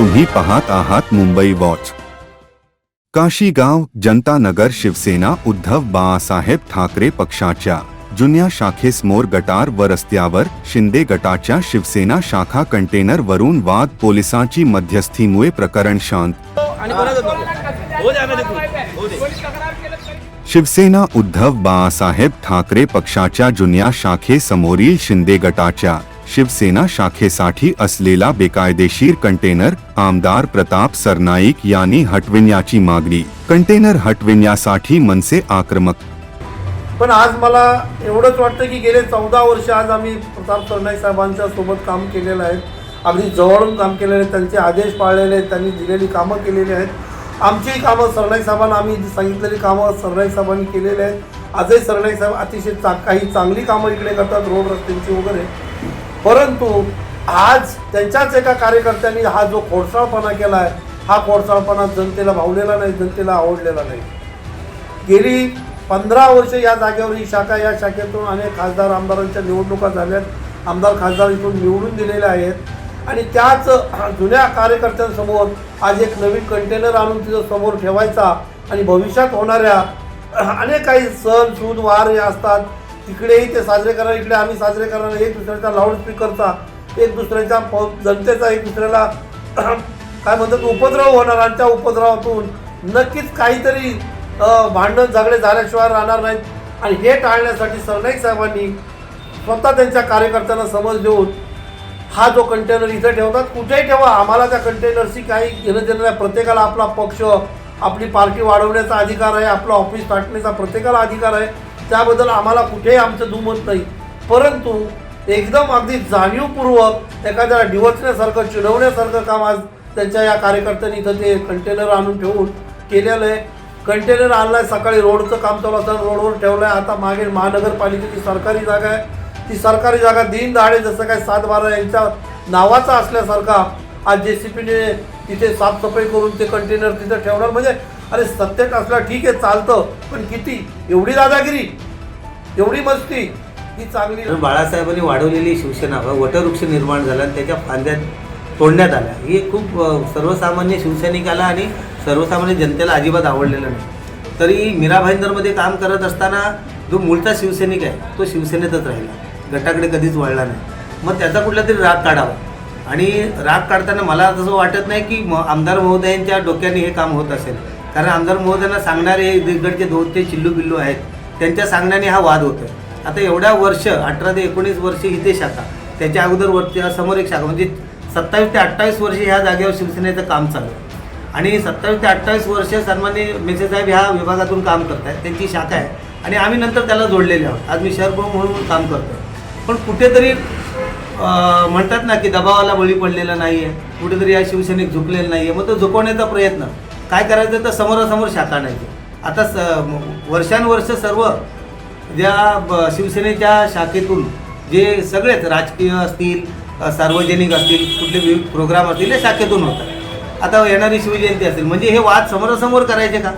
तुम्ही पाहत आहात मुंबई वॉच. काशीगाव जनता नगर शिवसेना उद्धव बाळासाहेब ठाकरे पक्षाच्या जुन्या शाखेसमोर गटार व रस्त्यावर शिंदे गटाच्या शिवसेना शाखा कंटेनर वरून वाद पोलिसांची मध्यस्थीमुळे प्रकरण शांत. हो. हो शिवसेना उद्धव बाळासाहेब ठाकरे पक्षाच्या जुन्या शाखेसमोरील शिंदे गटाच्या शिवसेना शाखेसाठी असलेला बेकायदेशीर कंटेनर आमदार प्रताप सरनाईक यांनी हटविण्याची मागणी. कंटेनर हटविण्यासाठी मनसे आक्रमक. पण आज मला एवढंच वाटतं की गेले चौदा वर्ष आज आम्ही प्रताप सरनाईक साहेबांच्या सोबत काम केलेलं आहे. अगदी जवळून काम केलेलं आहे त्यांचे आदेश पाळलेले आहेत. त्यांनी दिलेली कामं केलेली आहेत. आमचीही कामं सरनाईक साहेबांना आम्ही सांगितलेली कामं सरनाईक साहेबांनी केलेली आहेत. आजही सरनाईक साहेब अतिशय चा काही चांगली कामं इकडे करतात रोड रस्त्यांची वगैरे. परंतु आज त्यांच्याच एका कार्यकर्त्यांनी हा जो खोडसाळपणा केला आहे हा खोडसाळपणा जनतेला भावलेला नाही जनतेला आवडलेला नाही. गेली पंधरा वर्ष या जागेवर ही शाखा या शाखेतून अनेक खासदार आमदारांच्या निवडणुका झाल्यात. आमदार खासदार इथून निवडून दिलेले आहेत. आणि त्याच जुन्या कार्यकर्त्यांसमोर आज एक नवीन कंटेनर आणून तिथं समोर ठेवायचा आणि भविष्यात होणाऱ्या अनेक काही सण सूद वार हे असतात. तिकडेही ते साजरे करणार इकडे आम्ही साजरे करणार एक दुसऱ्याचा लाऊडस्पीकरचा एक दुसऱ्याच्या प- जनतेचा एक दुसऱ्याला काय म्हणतात उपद्रव होणार आणि त्या उपद्रवातून. नक्कीच काहीतरी भांडण झगडे झाल्याशिवाय राहणार नाहीत. आणि हे टाळण्यासाठी सरनाईक साहेबांनी स्वतः त्यांच्या कार्यकर्त्यांना समज देऊन हा जो कंटेनर इथे ठेवतात कुठेही ठेवा. आम्हाला त्या कंटेनरशी काही घेणं देणं नाही. प्रत्येकाला आपला पक्ष आपली पार्टी वाढवण्याचा अधिकार आहे आपलं ऑफिस टाकण्याचा प्रत्येकाला अधिकार आहे. त्याबद्दल आम्हाला कुठेही आमचं दुमत नाही. परंतु एकदम अगदी जाणीवपूर्वक एखाद्याला डिवचण्यासारखं चिडवण्यासारखं काम आज त्यांच्या या कार्यकर्त्यांनी इथं ते कंटेनर आणून ठेवून केलेलं आहे. कंटेनर आणलाय सकाळी रोडचं काम चालू असताना रोडवर ठेवलंय. आता मागे महानगरपालिकेची सरकारी जागा आहे. ती सरकारी जागा दिन दहाडे जसं काय सात बारा यांच्या नावाचा असल्यासारखा आज जे सी पीने तिथे साफसफाई करून ते कंटेनर तिथं ठेवणार. म्हणजे अरे सत्तेत असला ठीक आहे चालतं. पण किती? एवढी दादागिरी एवढी मस्ती ही चांगली बाळासाहेबांनी वाढवलेली शिवसेना वटवृक्ष निर्माण झाला आणि त्याच्या फांद्यात तोडण्यात आल्या. हे खूप सर्वसामान्य शिवसैनिकाला आणि सर्वसामान्य जनतेला अजिबात आवडलेलं नाही. तरी मीरा भाईंदरमध्ये काम करत असताना जो मूळचा शिवसैनिक आहे तो शिवसेनेतच राहिला. गटाकडे कधीच वळला नाही. मग त्याचा कुठला तरी राग काढावा. आणि राग काढताना मला तसं वाटत नाही की म आमदार महोदयांच्या डोक्याने हे काम होत असेल. कारण आमदार महोदयांना सांगणारे दिग्गडचे दोन ते चिल्लू बिल्लू आहेत त्यांच्या सांगण्याने हा वाद होतो आता एवढ्या वर्ष अठरा ते एकोणीस वर्ष इथे शाखा त्याच्या अगोदर वरती समोर एक शाखा म्हणजे सत्तावीस ते अठ्ठावीस वर्ष ह्या जागेवर शिवसेनेचं काम चालू आहे. आणि सत्तावीस ते अठ्ठावीस वर्ष सन्मान्य मेसे साहेब ह्या विभागातून काम करत आहेत त्यांची शाखा आहे. आणि आम्ही नंतर त्याला जोडलेले आहोत. आज मी शहर प्रमुख म्हणून काम करतो पण कुठेतरी म्हणतात ना की दबावाला बळी पडलेला नाही आहे कुठेतरी या शिवसैनिक झुकलेला नाही आहे मग तो झुकवण्याचा प्रयत्न. काय करायचं तर समोरासमोर शाखा नाही आता स वर्षानुवर्ष सर्व ज्या ब- शिवसेनेच्या शाखेतून जे सगळेच राजकीय असतील सार्वजनिक असतील कुठले विविध प्रोग्राम असतील हे शाखेतून होतात. आता येणारी शिवजयंती असेल म्हणजे हे वाद समोरासमोर करायचे का?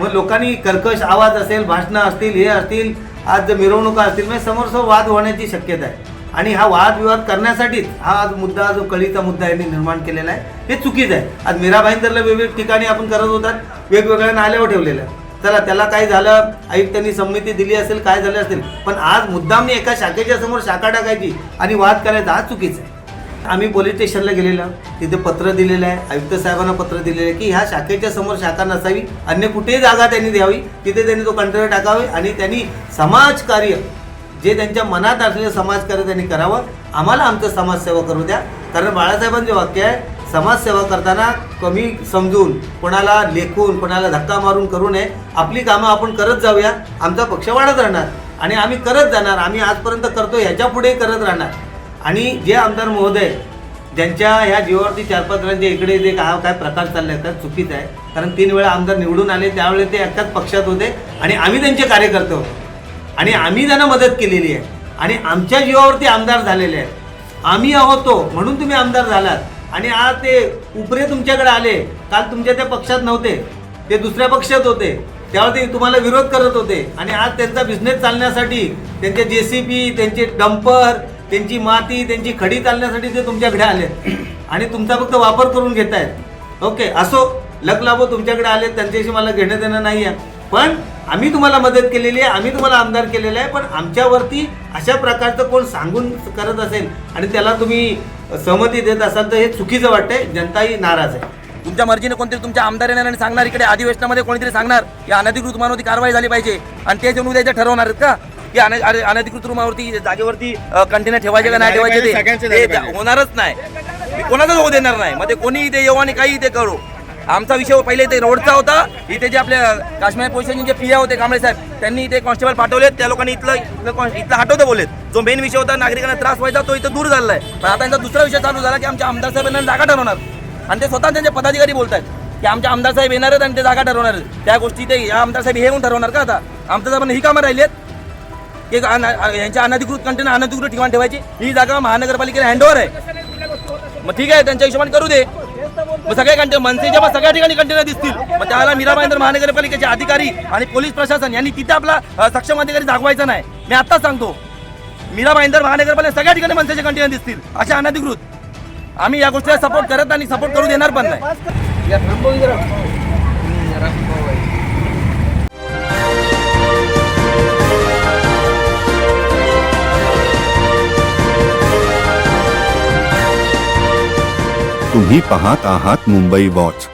मग लोकांनी कर्कश आवाज असेल भाषणं असतील हे असतील आज जर मिरवणुका असतील म्हणजे समोरसमोर वाद होण्याची शक्यता आहे. आणि हा वादविवाद करण्यासाठीच हा आज मुद्दा जो कळीचा मुद्दा यांनी निर्माण केलेला आहे हे चुकीचं आहे. आज मीराबाईं भाईंदरला वेगवेगळ्या ठिकाणी आपण करत होतात वेगवेगळ्या नाल्यावर ठेवलेलं आहे चला त्याला काय झालं? आयुक्तांनी संमती दिली असेल काय झालं असेल? पण आज मुद्दामने एका शाखेच्या समोर शाखा टाकायची आणि वाद करायचा हा चुकीचं आहे. आम्ही पोलीस स्टेशनला गेलेलो. तिथे पत्र दिलेलं आहे. आयुक्त साहेबांना पत्र दिलेलं आहे की ह्या शाखेच्या समोर शाखा नसावी अन्य कुठेही जागा त्यांनी द्यावी. तिथे त्यांनी तो कंटेनर टाकावे आणि त्यांनी समाजकार्य जे त्यांच्या मनात असलेलं समाजकार्य त्यांनी करावं. आम्हाला आमचं समाजसेवा करू द्या. कारण बाळासाहेबांचे वाक्य आहे समाजसेवा करताना कमी समजून कोणाला लेखून कोणाला धक्का मारून करू नये. आपली कामं आपण करत जाऊया. आमचा पक्ष वाढत राहणार. आणि आम्ही करत जाणार. आम्ही आजपर्यंत करतो ह्याच्या पुढे करत राहणार. आणि जे आमदार महोदय ज्यांच्या ह्या जीवावरती चार पाच जणांच्या इकडे जे काय काय प्रकार चालले आहेत चुकीचं आहे. कारण तीन वेळा आमदार निवडून आले त्यावेळेस ते एकाच पक्षात होते. आणि आम्ही त्यांचे कार्यकर्ते होतो. आणि आम्ही त्यांना मदत केलेली आहे. आणि आमच्या जीवावरती आमदार झालेले आहेत. आम्ही आहोतो म्हणून तुम्ही आमदार झालात. आणि आज ते उपरे तुमच्याकडे आले. काल तुमच्या त्या पक्षात नव्हते. ते दुसऱ्या पक्षात होते. त्यावर ते तुम्हाला विरोध करत होते. आणि आज त्यांचा बिझनेस चालण्यासाठी त्यांचे जे सी पी त्यांचे डंपर त्यांची माती त्यांची खडी चालण्यासाठी ते तुमच्याकडे आले आणि तुमचा फक्त वापर करून घेत आहेत ओके असो लक लाभो तुमच्याकडे आले त्यांच्याशी मला घेणं देणं नाही आहे पण आम्ही तुम्हाला मदत केलेली आहे आम्ही तुम्हाला आमदार केलेलं आहे पण आमच्यावरती अशा प्रकारचं कोण सांगून करत असेल आणि त्याला तुम्ही सहमती देत असाल तर हे चुकीचं वाटतंय जनताही नाराज आहे. तुमच्या मर्जीने कोणतरी तुमच्या आमदार येणार आणि सांगणार इकडे अधिवेशनामध्ये कोणीतरी सांगणार या अनधिकृत रुमावरती कारवाई झाली पाहिजे आणि ते उद्या इथे ठरवणार आहेत का? की अन- अरे- अनधिकृत रुमावरती जागेवरती कंटेनर ठेवायचे का नाही ठेवायचे ते- ते होणारच नाही. मी कोणाचाच होऊ देणार नाही. मग ते कोणी इथे येऊ आणि काही इथे करू. आमचा विषय पहिले इथे रोडचा होता. इथे जे आपल्या काश्मीर पोलिसांचे जे पिया होते कांबळे साहेब त्यांनी इथे कॉन्स्टेबल पाठवले त्या लोकांनी इथलं इथलं कॉन- इथलं हटवतं बोलेत. जो मेन विषय होता नागरिकांना त्रास व्हायचा तो इथं दूर झालाय पण आता यांचा दुसरा विषय चालू झाला की आमच्या आमदार साहेबांना जागा ठरवणार. आणि ते स्वतः त्यांचे पदाधिकारी बोलतात की आमच्या आमदार साहेब येणार आहेत आणि ते जागा ठरवणार. त्या गोष्टी ते या आमदार साहेब हे येऊन ठरवणार का आता? आमदार साहेबांना ही कामं राहिली आहेत. की यांच्या अनधिकृत कंटेनर अनधिकृत ठिकाण ठेवायची. ही जागा महानगरपालिकेला हँडओव्हर आहे. मग ठीक आहे त्यांच्या हिशोबाने करू दे. मग सगळे कंटे मनसे जेव्हा सगळ्या ठिकाणी कंटेनर दिसतील मग त्याला मीराबाईंदर महानगरपालिकेचे अधिकारी आणि पोलीस प्रशासन यांनी तिथे आपला सक्षम अधिकारी दाखवायचा नाही. मी आत्ताच सांगतो मीरा भाईंदर महानगरपालिका सगळ्या ठिकाणी मनसेचे कंटेनर दिसतील अशा अनधिकृत. आम्ही या गोष्टीला सपोर्ट करत आणि सपोर्ट करू देणार पण नाही. तुम्ही पाहत आहात मुंबई वॉच.